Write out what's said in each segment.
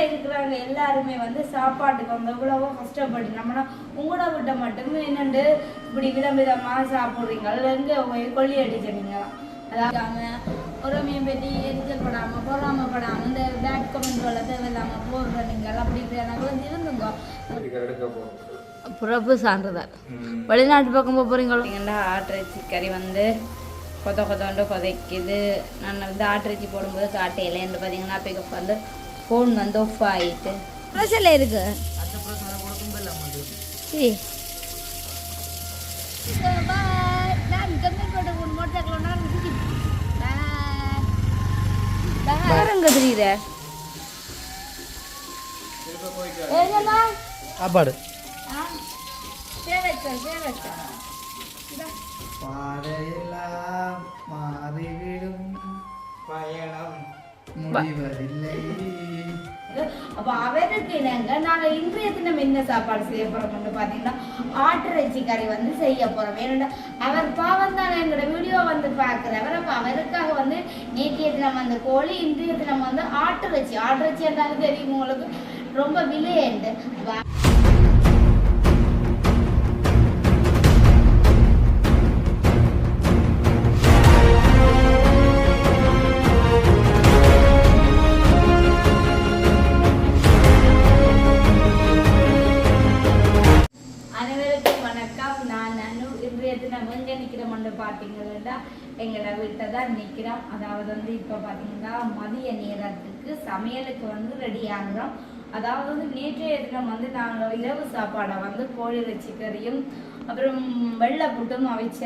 ஊர்ல இருக்கிறவங்க எல்லாருமே வந்து சாப்பாட்டுக்கு வந்து எவ்வளவோ கஷ்டப்பட்டு நம்மனா உங்களோட விட்ட மட்டும் என்னண்டு? இப்படி விதம் விதமா சாப்பிடுறீங்க எங்க கொல்லி அடிச்சிருங்களாம் அதாவது ஒரு மேம்பட்டி எரிச்சல் படாம பொறாம படாம இந்த பேட் கமெண்ட் வள தேவையில்லாம போடுற நீங்கள் அப்படி இப்படி வந்து இருந்துங்க. பிறப்பு சான்றிதழ். வெளிநாட்டு பக்கம் போக போகிறீங்களா ஆட்டிறைச்சி கறி வந்து கொத கொதண்டு கொதைக்குது. நான் வந்து ஆட்டிறைச்சி போடும்போது காட்டையிலேருந்து பார்த்தீங்கன்னா அப்போ வந்து ஃபோன் வந்து ஆஃப் ஆகிட்டு ப்ரெஷரில் இருக்கு சரி நான் கம்மிப்பட்ட மூணு மோட்டர் பாருங்க தெரியுத ஏங்கண்ணா சாப்பாடு. பாதையெல்லாம் மாறிவிடும் பயணம். அப்ப அவருக்கு என்னங்க? நாங்க இன்றைய தினம் என்ன சாப்பாடு செய்ய போறோம்னு பாத்தீங்கன்னா ஆட்டிறைச்சி கறி வந்து செய்ய போறோம். ஏன்னா அவர் பாவம் தானே எங்களோட வீடியோ வந்து பாக்குறவர் அப்ப அவருக்காக வந்து நேற்றைய தினம் வந்து கோழி இன்றைய தினம் வந்து ஆட்டிறைச்சி ஆட்டிறைச்சி இருந்தாலும் தெரியும் உங்களுக்கு? ரொம்ப விலையண்டு பார்த்தீங்கன்னா எங்களோட வீட்டை தான் நிற்கிறோம் அதாவது வந்து இப்போ பார்த்தீங்கன்னா மதிய நேரத்துக்கு சமையலுக்கு வந்து ரெடி ஆகுறோம் அதாவது வந்து நேற்றைய தினம் வந்து நாங்கள் இரவு சாப்பாடை வந்து கோழி இறைச்சி கறியும் அப்புறம் வெள்ளை புட்டும் அவிச்ச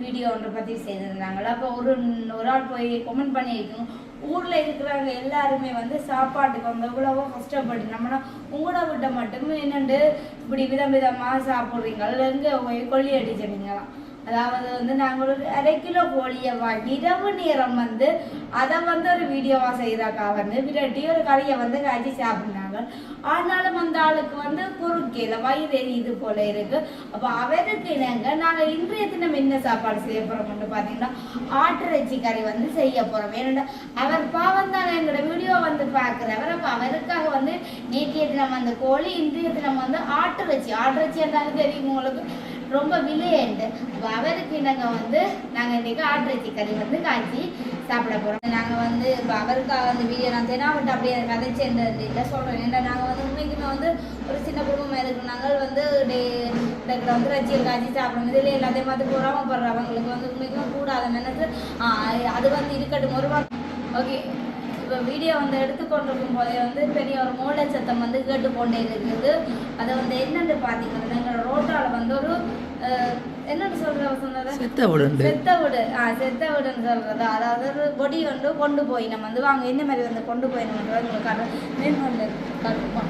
வீடியோ ஒன்றை பற்றி செய்திருந்தாங்களா அப்போ ஒரு ஒரு ஆள் போய் கமெண்ட் பண்ணியிருக்கோம். ஊரில் இருக்கிறவங்க எல்லாருமே வந்து சாப்பாட்டுக்கு வந்து எவ்வளவோ கஷ்டப்பட்டு நம்மனா உங்களோட விட்ட மட்டும் என்னண்டு இப்படி விதம் விதமாக சாப்பிட்றீங்க எங்கே கொல்லி அடிச்சிருங்களாம் அதாவது வந்து நாங்கள் ஒரு அரை கிலோ கோழியை வாங்கி இரவு நேரம் வந்து அதை வந்து ஒரு வீடியோவாக செய்தாக்கா வந்து விரட்டி ஒரு கறியை வந்து காய்ச்சி சாப்பிட்றாங்க ஆனாலும் அந்த ஆளுக்கு வந்து குறுக்கையில் வயிறு இது போல இருக்கு. அப்போ அவருக்கு இணங்க நாங்கள் இன்றைய தினம் என்ன சாப்பாடு செய்ய போகிறோம்னு பார்த்தீங்கன்னா ஆட்டிறைச்சி கறி வந்து செய்ய போகிறோம் ஏன்னா அவர் பாவம் தான் எங்களோட வீடியோ வந்து பார்க்குறவர் அப்போ அவருக்காக வந்து நேற்றைய தினம் அந்த கோழி இன்றைய தினம் வந்து ஆட்டிறைச்சி ஆட்டிறைச்சி என்றாலும் தெரியும் உங்களுக்கு? ரொம்ப விலையண்டு அப்போ அவருக்கு நாங்கள் வந்து நாங்கள் இன்றைக்கி ஆட்டிறைச்சி கறி வந்து காய்ச்சி சாப்பிட போகிறோம் நாங்கள் வந்து இப்போ அவருக்காக வந்து வீடியோ நான் தெனாவட்டு அப்படியே கதை இந்த இல்லை சொல்கிறேன் ஏன்னா நாங்கள் வந்து உண்மைக்குமே வந்து ஒரு சின்ன குடும்பமாக இருக்கு நாங்கள் வந்து டே டேக்கில் வந்து ரச்சியல் காய்ச்சி சாப்பிடும் இதில் எல்லாத்தையும் பார்த்து பொறாமப்படுறவங்களுக்கு வந்து உண்மைக்குமே கூடாத நினைச்சு அது வந்து இருக்கட்டும். ஒரு வாரம் ஓகே. இப்போ வீடியோ வந்து எடுத்துக்கொண்டிருக்கும் போதே வந்து பெரிய ஒரு மூளை சத்தம் வந்து கேட்டு கொண்டே இருக்குது அதை வந்து என்னன்னு பார்த்தீங்கன்னா எங்களோட ரோட்டால வந்து ஒரு என்னன்னு சொல்ற சொன்னது? செத்த விடுண்டு செத்த வீடு ஆ செத்த வீடுன்னு சொல்றது. அதாவது ஒரு பொடி வந்து கொண்டு போய் நம்ம வந்து வாங்க என்ன மாதிரி வந்து கொண்டு போய் நம்ம வந்து உங்களுக்கு காட்டுறோம் மீன் கொண்டு காட்டுமா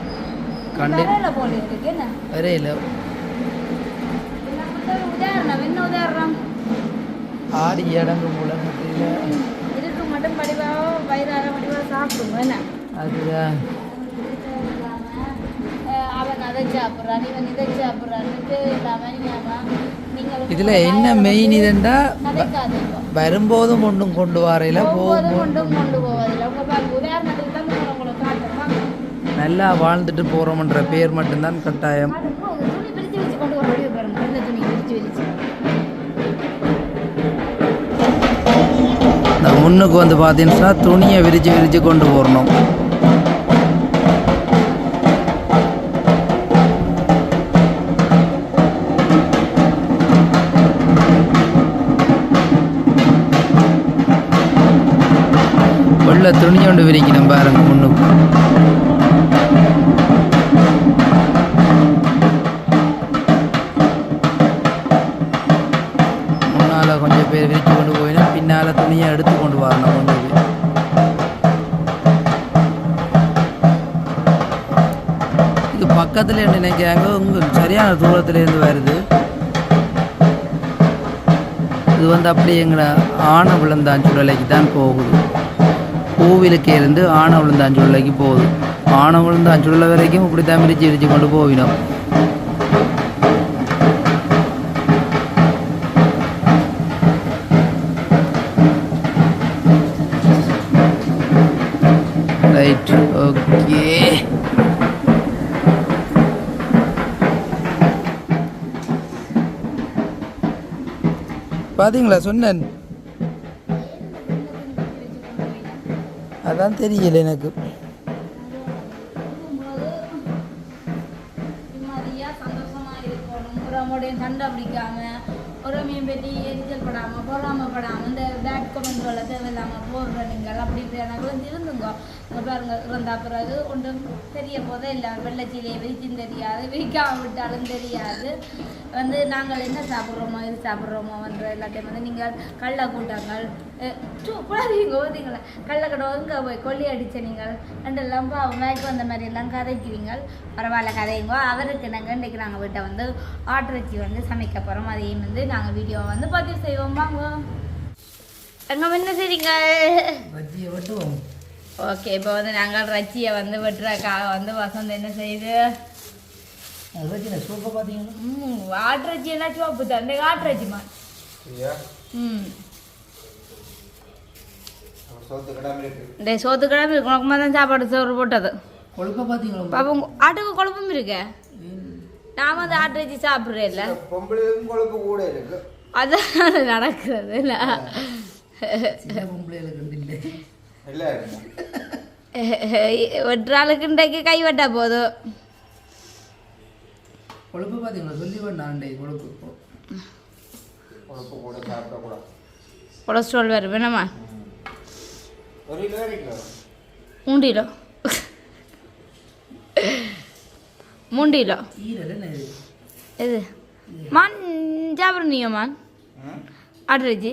கண்டு- கரையில போல இருக்கு. என்ன? வரையில உதாரணம். என்ன உதாரணம்? ஆடி இடங்கு படிவாக வயிறார சாப்பிடுங்க என்ன? அதுதான் அஹ் அவன் அதை சாப்பிட்றான் இவன் இதை சாப்பிட்றான்ட்டு இல்லாமல் நீங்கள் இதில் என்ன மெயின் இதுண்டா வரும்போதும் ஒன்றும் கொண்டு வரையில நல்லா வாழ்ந்துட்டு போகிறோம்ன்ற பேர் மட்டும்தான் கட்டாயம். முன்னுக்கு வந்து பார்த்தீங்கன்னா துணியை விரிச்சு விரிச்சு கொண்டு போடணும் உள்ள துணி கொண்டு விரிக்கணும் பாருங்க முன்னுக்கு. பக்கத்தில் நினைக்கிறாங்க உங்கள் சரியான தூரத்துல இருந்து வருது. இது வந்து அப்படியே எங்களை ஆனவிளந்தாஞ்சுடலைக்கு தான் போகுது. கோவிலுக்கு இருந்து ஆனவிளந்தாஞ்சுடலைக்கு போகுது. ஆனவிளந்தாஞ்சுடலை வரைக்கும் இப்படி தான் விரிச்சு விரிச்சு கொண்டு போவினோம். பாத்தீங்களா சொன்னேன். அதான் தெரியல எனக்கு. நிம்மதியா சந்தோஷமா இருக்கணும். புறமுடைய சண்டை பிடிக்காம உறமையும் பற்றி எரிச்சல் படாம பொறாம படாம இந்த பேட் கமெண்ட்களை தேவையில்லாம போடுற நீங்கள் அப்படி இப்படியான விழுந்து இருந்துங்க. இங்க பாருங்க இறந்தா பிறகு ஒன்றும் தெரிய போதே இல்லை. வெள்ளச்சிலையை விரிச்சும் தெரியாது விரிக்காம விட்டாலும் தெரியாது. வந்து நாங்கள் என்ன சாப்பிட்றோமோ இது சாப்பிட்றோமோன்ற எல்லாத்தையும் வந்து நீங்கள் கள்ள கூட்டங்கள் குழந்தைங்க ஓதிங்களா கள்ளக்கடை எங்கே போய் கொல்லி அடிச்ச நீங்கள் ரெண்டெல்லாம் மேய்க்கு வந்த மாதிரி எல்லாம் கதைக்கிறீங்க பரவாயில்ல கதையுங்கோ அவருக்கு நாங்கள் இன்றைக்கி நாங்கள் வீட்டை வந்து ஆட்டிறைச்சி வந்து சமைக்க போகிறோம் அதையும் வந்து நாங்கள் வீடியோ வந்து பதிவு செய்வோம். வாங்க. எங்க என்ன செய்றீங்க வெட்டுவோம். ஓகே இப்போ வந்து நாங்கள் ரச்சியை வந்து வெட்டுறக்காக வந்து வசந்த் என்ன செய்யுது அது வச்சு சூப்பை பார்த்தீங்களா ம் ஆட்டிறைச்சி என்ன சோப்பு தண்டை ஆட்டிறைச்சிமா சரியா ம். சோத்து இருக்கு. இந்த சோத்து கிழமை உனக்குமா தான் சாப்பாடு சோறு போட்டது. கொழுப்பை பார்த்தீங்களா பாப்பா ஆட்டுக்கு குழப்பம் இருக்கு. நான் வந்து ஆட்டிறைச்சி சாப்பிட்றேன் இல்லை. இந்த பொம்பளைக்கும் கொழுப்பு கூட இருக்கு. அதான் நடக்கிறது இல்லை. சின்ன பொம்பளைகளுக்கு இல்லை. எல்லாம் இருக்கு வெட்டுறாளுக்கு இன்றைக்கு கை வெட்டா போதும். கொழுப்பு பார்த்தீங்களா சொல்லி வேண்டாண்டே கொழுப்பு கொழுப்பு கூட சாப்பிடக்கூடாது கொலஸ்ட்ரால் வரும் வேணாமா? ஒரு கிலோ இது? மான் சாப்பிட்றீங்க மான்? ம்? ஆட்டிறைச்சி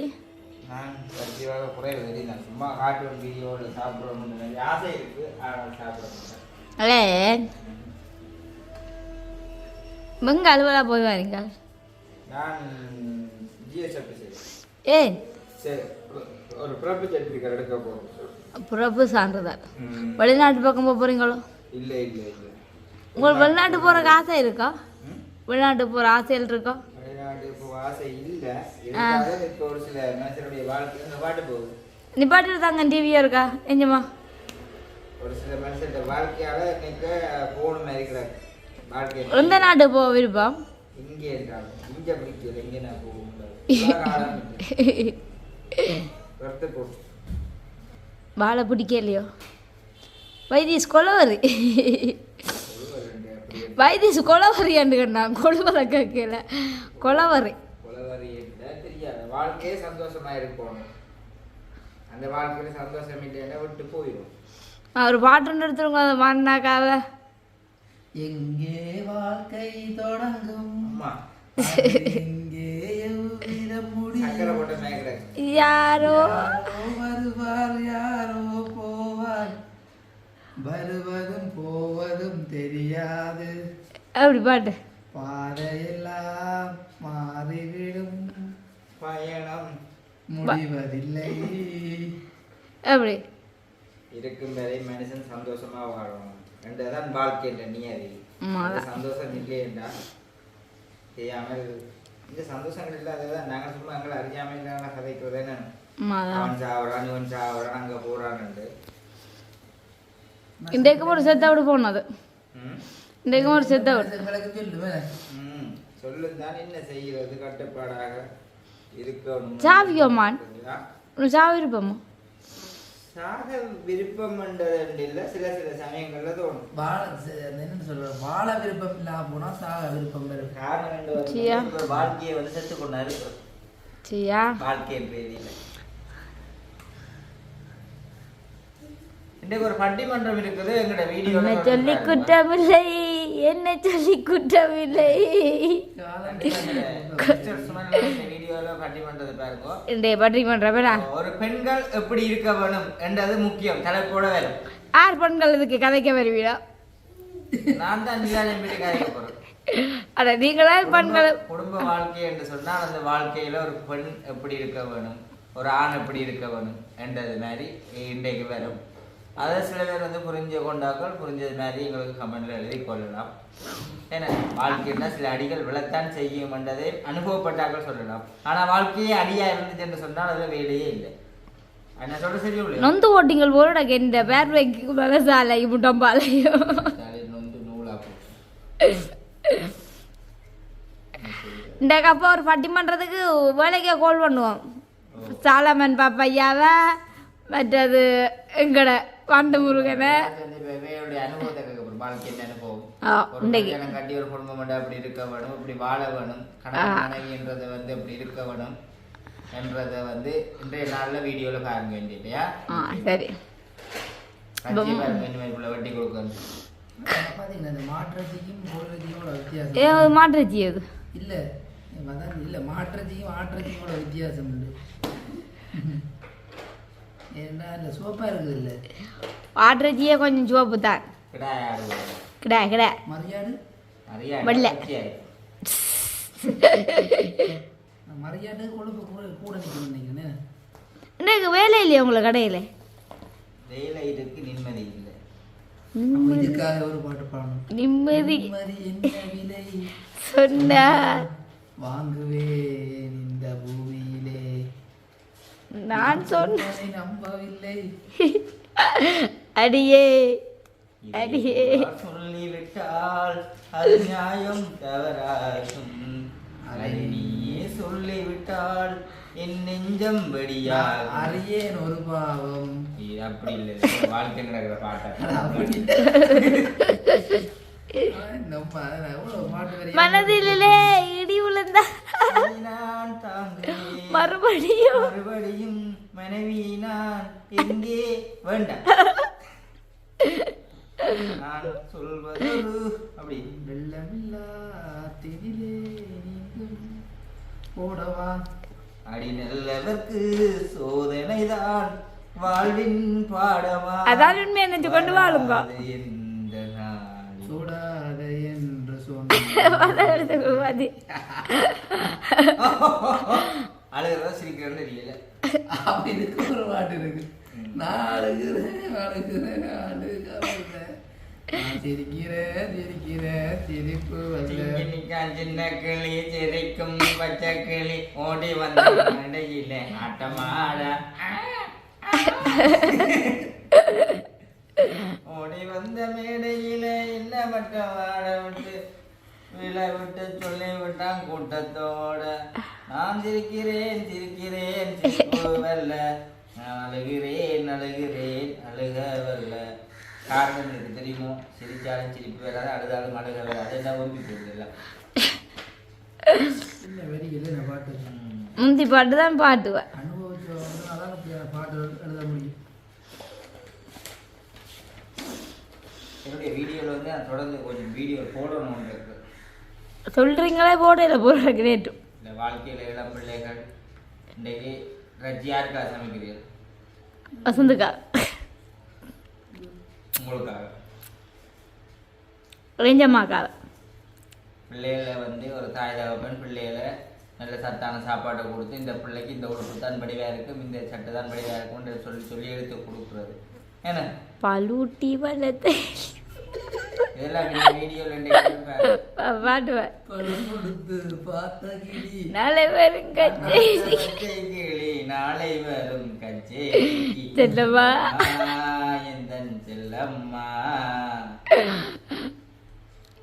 நான் சத்தியமாக குறையில தெரியல சும்மா வீடியோவில் ஆசை போய் வரீங்க. நான் ஜிஎஸ்எஃப் சரி. ஒரு- பிறப்பு சர்டிஃபிகேட் எடுக்க போகிறோம் பிறப்பு சான்றிதழ். வெளிநாட்டு பக்கம் போக போகிறீங்களோ இல்லை இல்லை இல்லை. உங்களுக்கு வெளிநாட்டு போகிறக்கு ஆசை இருக்கா? வெளிநாட்டு போகிற ஆசைகள் இருக்கா? வெளிநாட்டு இப்போ ஆசை இல்லை. இருந்தாலும் இப்போ ஒரு சில மனுஷனுடைய வாழ்க்கை இந்த பாட்டு போகுது. நிப்பாட்டிட்டு தாங்க டிவியா இருக்கா? எஞ்சம்மா ஒரு சில மனுஷன் வாழ்க்கையால இன்னைக்கு போகணும்னு இருக்கிறாங்க எந்த நாட்டு போக விருப்பம்? நான் வாழை பிடிக்கலையோ வைத்தீஸ் கொலவரி. அப்படியே வைத்தீஸ் கொலவரியாண்டு கண்ணா கொழுவலை கேட்கல. கொலவரி. வாழ்க்கையே சந்தோஷமா இருக்கணும் அந்த வாழ்க்கையில சந்தோஷம் இல்லைன்னா விட்டு போயிடும் ஒரு பாட்டு எடுத்துருங்க அதை மாட்டினாக்காவ எங்கே வாழ்க்கை தொடங்கும்? யாரோ. வருவார் யாரோ போவார். வருவதும் போவதும் தெரியாது. அப்படி பாட்டு. பாதையெல்லாம் மாறிவிடும். பயணம். முடிவதில்லை. அப்படி. இருக்கும் வரை மனுஷன் சந்தோஷமா வாழணும் என்றதான் வாழ்க்கை என்ற நியதி. சந்தோஷம் இல்லையென்றா செய்யாமல் இந்த சந்தோஷங்கள் இல்லாததான் நாங்கள் சும்மா எங்களை அறியாமல் நாங்கள் கதைக்கிறதே நான் அவன் சாவறான் இவன் சாவறான் அங்க போறான்ட்டு இன்றைக்கு ஒரு செத்த விட போனது ம்? இன்றைக்கு ஒரு செத்த விட. விளக்கு சொல்லுவேன். ம். சொல்லுந்தான் என்ன செய்கிறது கட்டுப்பாடாக. இருக்கணும். சாவியோமான். சரிங்களா? சாக விருப்பம் என்றது இல்லை சில சில சமயங்கள்ல தோணும் வாழ என்ன சொல்றேன் வாழ விருப்பம் இல்லாம போனா சாக விருப்பம் வரும் காரணம் வாழ்க்கையை வந்து செத்து கொண்டாரு சரியா வாழ்க்கை என்ற ரீதியில இன்றைக்கு ஒரு பட்டிமன்றம் இருக்குது. எங்களோட வீடியோ என்ன சொல்லி குற்றமில்லை. என்ன சொல்லி குற்றமில்லை. ஒரு பெண்கள் எப்படி இருக்க வேணும் என்றது முக்கியம். தலைப்போட வேணும். ஆறு பெண்கள் இதுக்கு கதைக்க வருவீடா நான் தான் கதைக்க போறேன். அட நீங்களா பெண்கள்? குடும்ப வாழ்க்கை என்று சொன்னால் அந்த வாழ்க்கையில ஒரு பெண் எப்படி இருக்க வேணும்? ஒரு ஆண் எப்படி இருக்க வேணும்? என்றது மாதிரி இன்றைக்கு வரும். அதை சில பேர் வந்து புரிஞ்சு கொண்டாக்கள் புரிஞ்சது மாதிரி எங்களுக்கு கமெண்ட்ல எழுதி கொள்ளலாம். ஏன்னா வாழ்க்கைன்னா சில அடிகள் விழத்தான் செய்யும் என்றதை அனுபவப்பட்டாக்கள் சொல்லலாம். ஆனா வாழ்க்கையே அடியா இருந்துச்சு என்று சொன்னால் அதுல வேலையே இல்லை. நொந்து ஓட்டிங்கள் போல என்ற பேர்வைக்கு மனசாலை முட்டம்பாலையும் இந்த கப்பா ஒரு பட்டிமன்றத்துக்கு வேலைக்கே கால் பண்ணுவோம். சாலமன் பாப்பையாவை மற்றது எங்கட வண்டு முருகனை கட்டி ஒரு குடும்பம் மட்டும் அப்படி இருக்க வேணும் இப்படி வாழ வேணும் கணவன் மனைவின்றதை வந்து அப்படி இருக்க வேணும் என்றதை வந்து இன்றைய நாள்ல வீடியோல பாருங்க வேண்டியா ஆ சரி வெட்டி கொடுக்கணும் மாட்டுச்சு அது இல்லை இல்லை மாற்றச்சிக்கும் ஆற்றச்சிக்கும் உள்ள வித்தியாசம் உண்டு இல்லை சோப்பாக இருக்குது இல்லை? கொஞ்சம் சிவப்பு தான். கிடா கிடா மரியாடு? வெள்ளை. மரியாடு கொழுப்பு கூட கூட நிற்கணும் இன்னைக்கு வேலை இல்லையா உங்களுக்கு கடையில்? வேலை இருக்கு நிம்மதி இல்லை. அப்போ இதுக்காக ஒரு பாட்டு பாடணும். நிம்மதி. என்ன சொன்னா. வாங்குவேன் இந்த பூமியிலே. நான் சொன்ன உன்னை நம்பவில்லை. அடியே அடியே. சொல்லிவிட்டால் அது நியாயம் தவறாகும். அதை நீயே சொல்லிவிட்டால் என் நெஞ்சம் வெடியாகும். அறியேன் ஒரு பாவம். இது அப்படி இல்லை வாழ்க்கை நடக்கிற பாட்டை. மனதிலே இடி விழுந்தா மறுபடியும். மறுபடியும் மனைவி நான் எங்கே வேண்டாம் நான் சொல்வதொரு அப்படி. வெள்ளமில்லா திரிலே போடவா அடி நல்லவர்க்கு சோதனைதான். வாழ்வின் பாடமா? அதான் உண்மை நினைச்சு கொண்டு வாழுங்க. சுடாத என்று சொன்ன அது அழுகிறதா சிரிக்கிறேன்னு தெரியல. அவனுக்கு ஒரு பாட்டு இருக்கு. நான் அழுகிறேன் அழுகிறேன். அழுகிறேன் நான் சிரிக்கிறேன் சிரிக்கிறேன் சிரிப்பு வரல சின்ன கிளி சிரிக்கும் பச்சை கிளி. ஓடி வந்த நடையில ஆட்டமாட. ஓடி வந்த மேடையில என்ன மட்டும் ஆட விட்டு விழா விட்டு சொல்லி விட்டான் கூட்டத்தோட. நான் சிரிக்கிறேன் சிரிக்கிறேன் சிரிப்பு வரல நான் அழுகிறேன் அழுகிறேன் அழுக வரல காரணம் எனக்கு தெரியுமோ? சிரிச்சாலும் சிரிப்பு வராது அழுதாலும் அழுக வராது. என்ன ஒம்பி பாட்டு முந்தி பாட்டு தான் பாட்டுவேன். இப்படி பாட்டு எழுத முடியும். என்னுடைய வீடியோவில் வந்து நான் தொடர்ந்து கொஞ்சம் வீடியோ போடணும்னு இருக்கு. சொல்றீங்களே போடையில போடுற கிரேட்டும் இந்த வாழ்க்கையில் இளம் பிள்ளைகள் இன்றைக்கு ரஜ் யாருக்கா சமைக்கிறீர்கள்? வசந்துக்கா. உங்களுக்காக. ரேஞ்சம்மாக்கா பிள்ளைகளை வந்து ஒரு தாய் தகப்பன் பிள்ளைகளை நல்ல சத்தான சாப்பாட்டை கொடுத்து இந்த பிள்ளைக்கு இந்த உடுப்பு தான் படிவாக இருக்கும் இந்த சட்டை தான் படிவாக இருக்கும்னு சொல்லி சொல்லி எடுத்து கொடுக்குறது. என்ன? பலூட்டி வளத்தை நாளை வரும் கச்சேரி நாளை வரும் கச்சேரிக்கு செல்லம்மா. எந்தன் செல்லம்மா.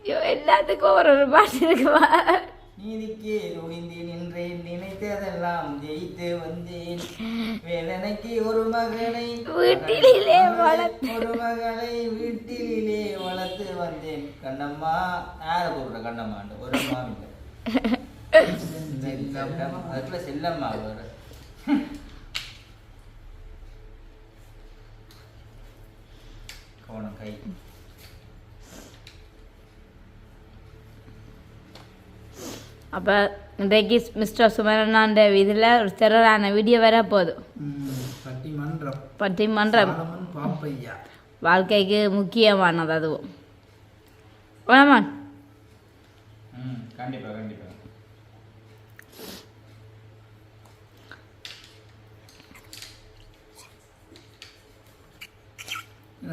ஐயோ எல்லாத்துக்கும் ஒரு ஒரு பாட்டு இருக்குமா? நீதிக்கே துணிந்து நின்றேன் நினைத்ததெல்லாம் ஜெயித்து வந்தேன். வேதனைக்கு ஒரு மகனை வீட்டிலே வளர்த்து. ஒரு மகளை வீட்டிலே வளர்த்து வந்தேன். கண்ணம்மா யாரை கூப்பிடுற கண்ணம்மாண்டு ஒரு அம்மா இல்லை. அதுக்குள்ள செல்லம்மா வேற. கோணம் கை. அப்போ இன்றைக்கு மிஸ்டர் சுமரனாண்ட இதில் ஒரு சிறரான வீடியோ வர போதும் பட்டிமன்றம். பட்டிமன்றம். வாழ்க்கைக்கு முக்கியமானது அதுவும். வேணாமா ம் கண்டிப்பா கண்டிப்பா.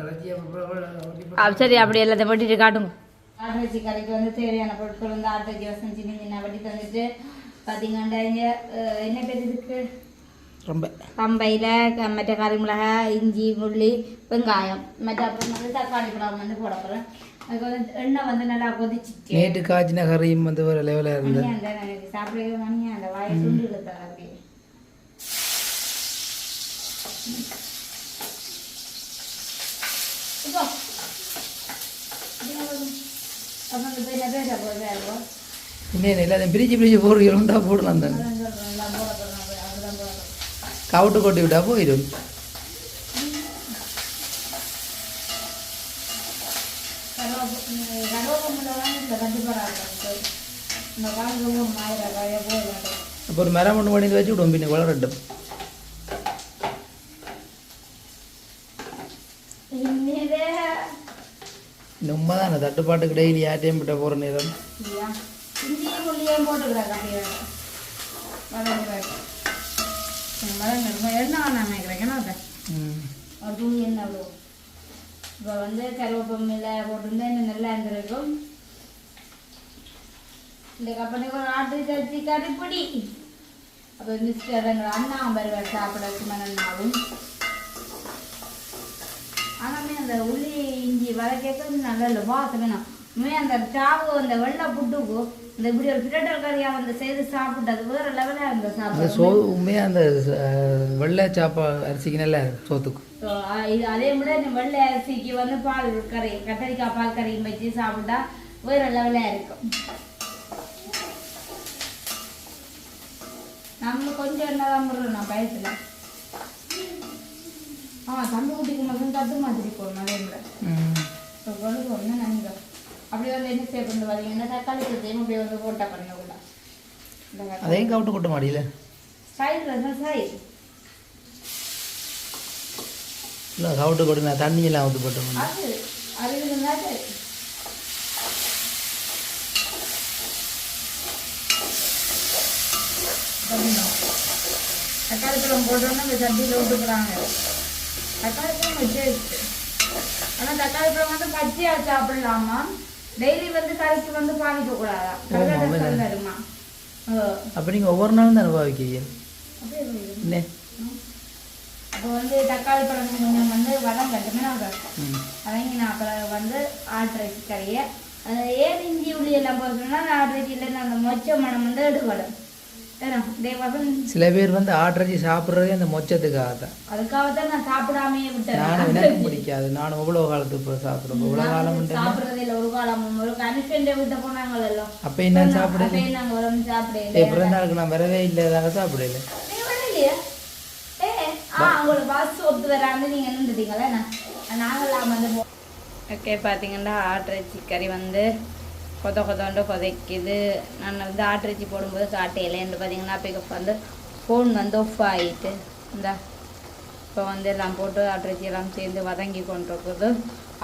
ரஜியா ஆ, சரி அப்படி எல்லாத்தையும் வட்டிட்டு காட்டுங்க. ஆட்டரிசி கடைக்கு வந்து தேவையான பொருட்கள் வந்து வசம் சின்ன சின்ன வட்டி தந்துட்டு பார்த்தீங்கன்னா இங்க, என்ன பேர் இதுக்கு? ரொம்ப பம்பையில் மற்ற கறி மிளகாய் இஞ்சி உள்ளி வெங்காயம். மற்ற அப்புறம் வந்து தக்காளி பழம் வந்து போட போகிறேன் அதுக்கு வந்து எண்ணெய் வந்து நல்லா கொதிச்சிட்டு. நேற்று காய்ச்சின கறியும் வந்து ஒரு லெவலில் இருந்தது. சாப்பிடவே மணியா அந்த வாயை சுண்டு அப்படியே இப்போ போகிறேன் இன்னும் எல்லாத்தையும் பிரிச்சு பிரிச்சு போடுறீங்களா போடலாம் தானே கவுட்டு கொட்டி விட்டா போயிடும் அப்போ ஒரு மரம் ஒன்று பண்ணி வச்சு விடுவோம் பின்ன வளரட்டும் இந்த உண்மை தானே தட்டுப்பாட்டுக்கு டெய்லி யார்ட்டையும் விட்ட போகிற நேரம். இப்போ வந்து கருவேப்பமில்லை போட்டிருந்தா இன்னும் நல்லா இருந்திருக்கும். இந்த கம்பெனிக்கு ஒரு ஆட்டு கட்சி கறிப்பொடி அப்போ மிஸ்டர் எங்கள் அண்ணா வருவார் சாப்பிட சுமனண்ணாவும் ஆனாமே அந்த உள்ளி இஞ்சி வதக்க நல்ல இல்லை வாசனை உண்மையாக அந்த சாவு அந்த வெள்ளை புட்டுக்கு இந்த இப்படி ஒரு பிரட்டல் கறியாக வந்து செய்து சாப்பிட்டு அது வேற லெவலாக இருந்த சாப்பிட்டு சோ உண்மையாக அந்த வெள்ளை சாப்பா அரிசிக்கு நல்ல சோத்துக்கு இது அதே விட இந்த வெள்ளை அரிசிக்கு வந்து பால் கறி கத்தரிக்காய் பால் கறியும் வச்சு சாப்பிட்டா வேற லெவலாக இருக்கும். நம்ம கொஞ்சம் என்னதான் பண்ணுறோம் நான் பயத்தில். ஆ தம்பி குட்டிக்கு மட்டும் தட்டு மாதிரி போடணும் ம். இப்போ கொழுக்கு ஒன்று நன்கு அப்படி வந்து என்ன செய்ய கொண்டு வரீங்கன்னா தக்காளி சத்தையும் அப்படி வந்து போட்டா பண்ண கூட இந்த அதையும் கவுட்டு கொட்ட மாடியில சைடில் தான் சைடு இல்லை கவுட்டு நான் தண்ணியெல்லாம் ஊற்றி போட்டோம் அது அது இருந்தால் சரி தக்காளி பழம் போட்டோன்னா இந்த சட்டியில் விட்டுக்கிறாங்க தக்காளி பழம் வச்சு ஆனால் தக்காளி பழம் வந்து பச்சையாக சாப்பிடலாமா? டெய்லி வந்து கறிக்கு வந்து பாதிக்க கூடாதா ஓ. அப்போ நீங்கள் ஒவ்வொரு நாளும் தான் போயிடும். என்ன? அப்போ வந்து தக்காளி பழம் கொஞ்சம் வந்து வதம் கட்டுமே நான் ம். அதங்க நான் அப்புறம் வந்து ஆட்டுறச்சி கறியை. ஏன் இஞ்சி உள்ளி எல்லாம் நான் ஆட்டுறச்சி இல்லைன்னா அந்த மொச்ச மனம் வந்து வசந்த் சில பேர் வந்து ஆட்டரிச்சி சாப்பிட்றதே அந்த மொச்சத்துக்காக தான். அதுக்காகத்தான் நான் சாப்பிடாமையே நானும் விட்டேன் எனக்கும் பிடிக்காது. நானும் எவ்வளோ காலத்துக்கு இப்போ சாப்பிட்றோம் இவ்வளோ காலம் சாப்பிடுறதே இல்லை. ஒரு காலம். ஒரு கனுஷன் வீட்டை போனாங்க எல்லாம் அப்போ என்ன சாப்பிடல. அப்பயே நாங்க வந்து சாப்பிடல. பிறந்த நாளுக்கு நான் வரவே சாப்பிடல. வரலையா? ஏ ஆ உங்களோட பாஸ் ஒத்து வராம நீங்க நின்றுட்டீங்களே நாங்களாம் வந்து ஓகே பார்த்தீங்கன்னா ஆட்டிறைச்சி கறி வந்து கொத கொதோண்டு கொதைக்குது. நான் வந்து ஆட்டிறைச்சி போடும்போது காட்டையிலேன்னு பார்த்தீங்கன்னா பிக்கப் வந்து ஃபோன் வந்து ஆஃப் ஆகிட்டு இந்த இப்போ வந்து எல்லாம் போட்டு ஆட்டிறைச்சி எல்லாம் சேர்ந்து வதங்கி கொண்டிருக்குது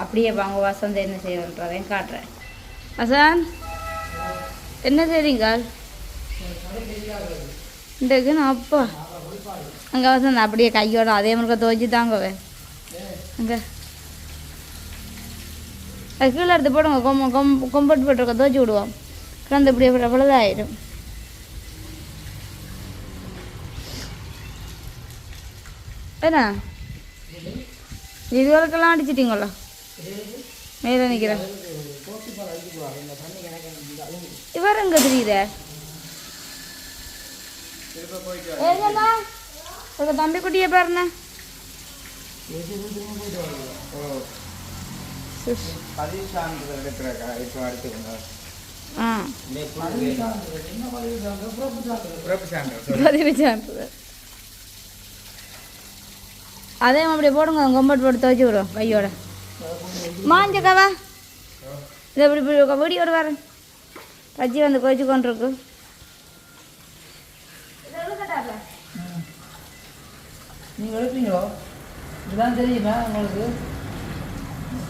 அப்படியே வாங்க வசந்த் என்ன செய்யணுன்றதையும் காட்டுறேன். வசந்த் என்ன செய்றீங்க? இன்றைக்கு நான் அப்பா. அங்கே வசந்த் அப்படியே கையோட அதே மாதிரி துவச்சி தாங்கவே அங்கே. அது கீழே எடுத்து போடுங்க. கொம் கொம் கொம்பட்டு போட்டுருக்க தோச்சி விடுவோம். கிடந்து இப்படி அவ்வளோதான் ஆயிடும் என்ன இதுவரைக்கெல்லாம் வரைக்கெல்லாம் மேலே நிற்கிறேன் இவர் எங்க தெரியுதே? ஏங்கண்ணா தம்பி குட்டியை பாருண்ணா. பதிவு சான்றிதழ் இப்போ எடுத்துக்கோங்க ஆ. பதிவு சான்றிதழ். அதே அப்படியே போடுங்க கொம்பட் போட்டு துவைச்சி விடுவோம் கையோட. மாஞ்சக்காவா? இது எப்படி இப்படி வீடியோட வரேன் பஜ்ஜி வந்து கொதிச்சு கொண்டிருக்கு. நீங்கள் எடுப்பீங்களோ? இதுதான் தெரியுமா உங்களுக்கு சரி ஆ கம்ஃபர்ட் போட்டு கலந்து விடலாம் போடும் இந்த வாசல்ல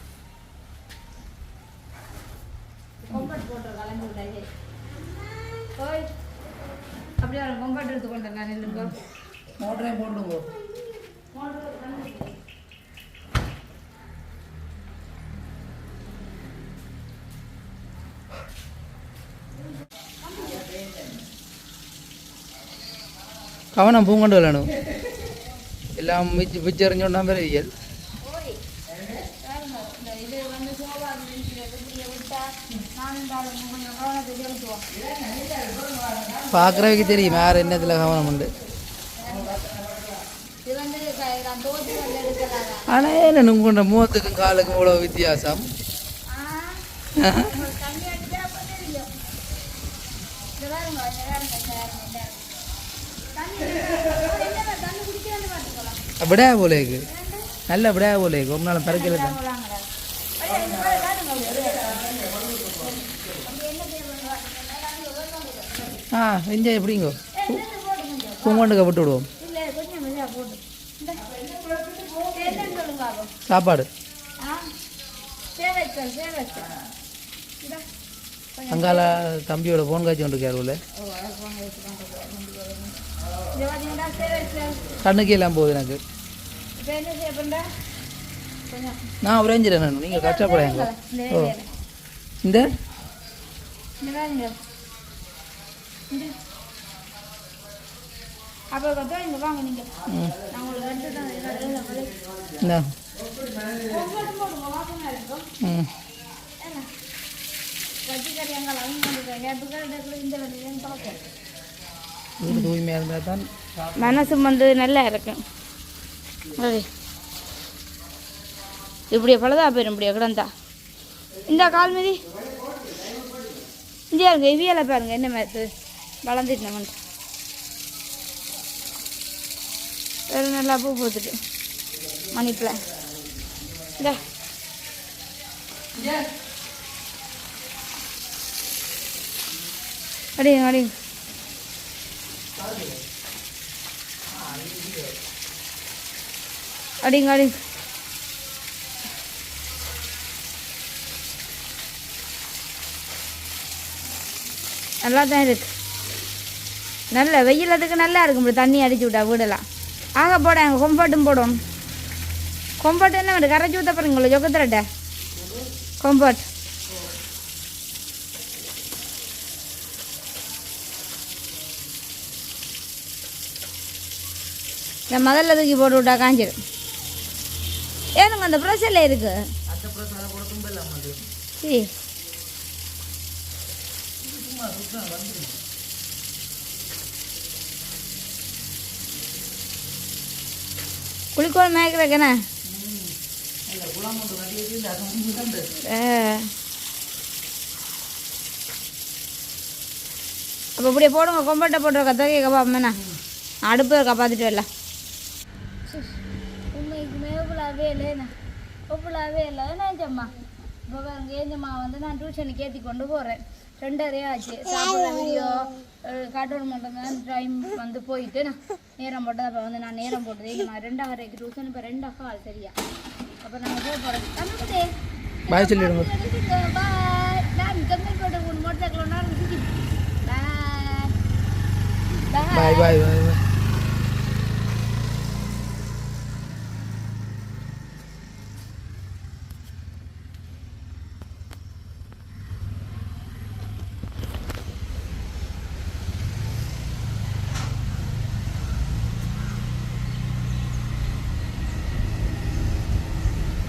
மோட்டரே போட்டுங்க கவனம் பூங்கொண்டு விளையாடும் எல்லாம் மிச்சு பிச்செறிஞ்சோன்னா பெரிய ஓய் பாருங்க, இந்த இது பார்க்குறவைக்கு தெரியும். யார் என்னத்தில் கவனம் உண்டு. ஆனால் என்ன உங்களோட முகத்துக்கும் காலுக்கும் இவ்வளோ வித்தியாசம்? அப்படியே போலேக்கு நல்ல அப்படியே போலேக்கு ஒரு நாள் பறக்கல ஐயா, இந்த பாரு, பாருங்க அப்படி என்ன செய்யணும் ஆ என்ஜாய் எப்படிங்கோ என்னென்ன போடுங்க பூங்கொண்டுக்க விட்டு விடுவோம் இல்லை கொஞ்சம் ஆ வெந்தயம் எப்படிங்கோ குங்கண்டுக்க விட்டு விடுவோம். சாப்பாடு. அங்கால தம்பியோட ஃபோன் காய்ச்சி கொண்டு கேள்வியில் கண்ணுக்கு இல்லாமல் போகுது எனக்கு. நான் உறைஞ்சிடறேன் நீங்கள் கஷ்டப்படாங்க ஓ. இந்த? அப்போ கத்தா இங்கே வாங்க நீங்கள் நான் உங்களுக்கு எடுத்து தான் இந்த. தூய்மையாக இருந்தால் தான் மனசு வந்து நல்லா இருக்கும் இப்படியே பழுதா போயிடும் இப்படியே கிடந்தா. இந்த கால் மீதி. இந்தியா இருங்க இவியலை பாருங்க என்ன மாதிரி வளர்ந்துட்டு நம்ம வேறு நல்லா பூ பூத்துட்டு. மணிப்பில் இந்த. அடிங்க அடிங்க அடிங்க அடிங்க நல்லா தான் இருக்கு. நல்ல வெயிலத்துக்கு நல்லா இருக்கும் இப்படி தண்ணி அடிச்சு விட்டா வீடெல்லாம். ஆக போட எங்கள் கொம்பட்டும் போடும். கொம்பட்டு என்ன வேணும்? கரைச்சி ஊற்ற போகிறீங்களா ஜொக்கத்துலட்ட கொம்பட் இந்த முதல்ல தூக்கி போட்டு விட்டா காஞ்சிடும் ஏனுங்க அந்த ப்ரெஷரில் இருக்கு சரி குளிக்கோள் மேய்க்கிறக்கண்ணே அப்போ இப்படியே போடுங்க கொம்பட்டை போட்டுருக்க தொகையை கப்பாமண்ணா அடுப்பு இருக்கா பார்த்துட்டு வரல உண்மைக்குமே இவ்வளோவே இல்லைண்ணா. இவ்வளோவே இல்லை. ஏன்னாச்சம்மா இப்போ ஏஞ்சம்மா வந்து நான் டியூஷனுக்கு ஏற்றி கொண்டு போகிறேன் ரெண்டரை ஆச்சு. சாப்பிட்ற வீடியோ கார்ட்டூன் மட்டும் தான் டைம் வந்து போயிட்டு நான் நேரம் போட்டது. அப்போ வந்து நான் நேரம் போட்டதே. நான் ரெண்டாயிரம் டியூஷன் இப்போ ரெண்டாக ஆள் சரியா? அப்போ நாங்கள் போக போகிறோம் பாய் சொல்லிடுங்க. பாய் நான் கம்மி போட்டு மூணு மோட்டர் சைக்கிள் ஒன்றா பாய் பாய் பாய் பாய்